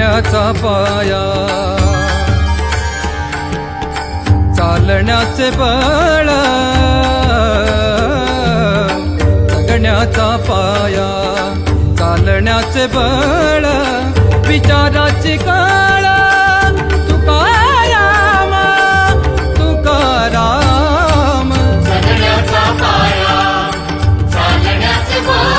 चालण्याचा पाया. चालण्याचे बळ. जगण्याचा पाया. चालण्याचे बळ. विचाराची काळ. तुकाराम तुकाराम जगण्याचा पाया. चालण्याचे बळ.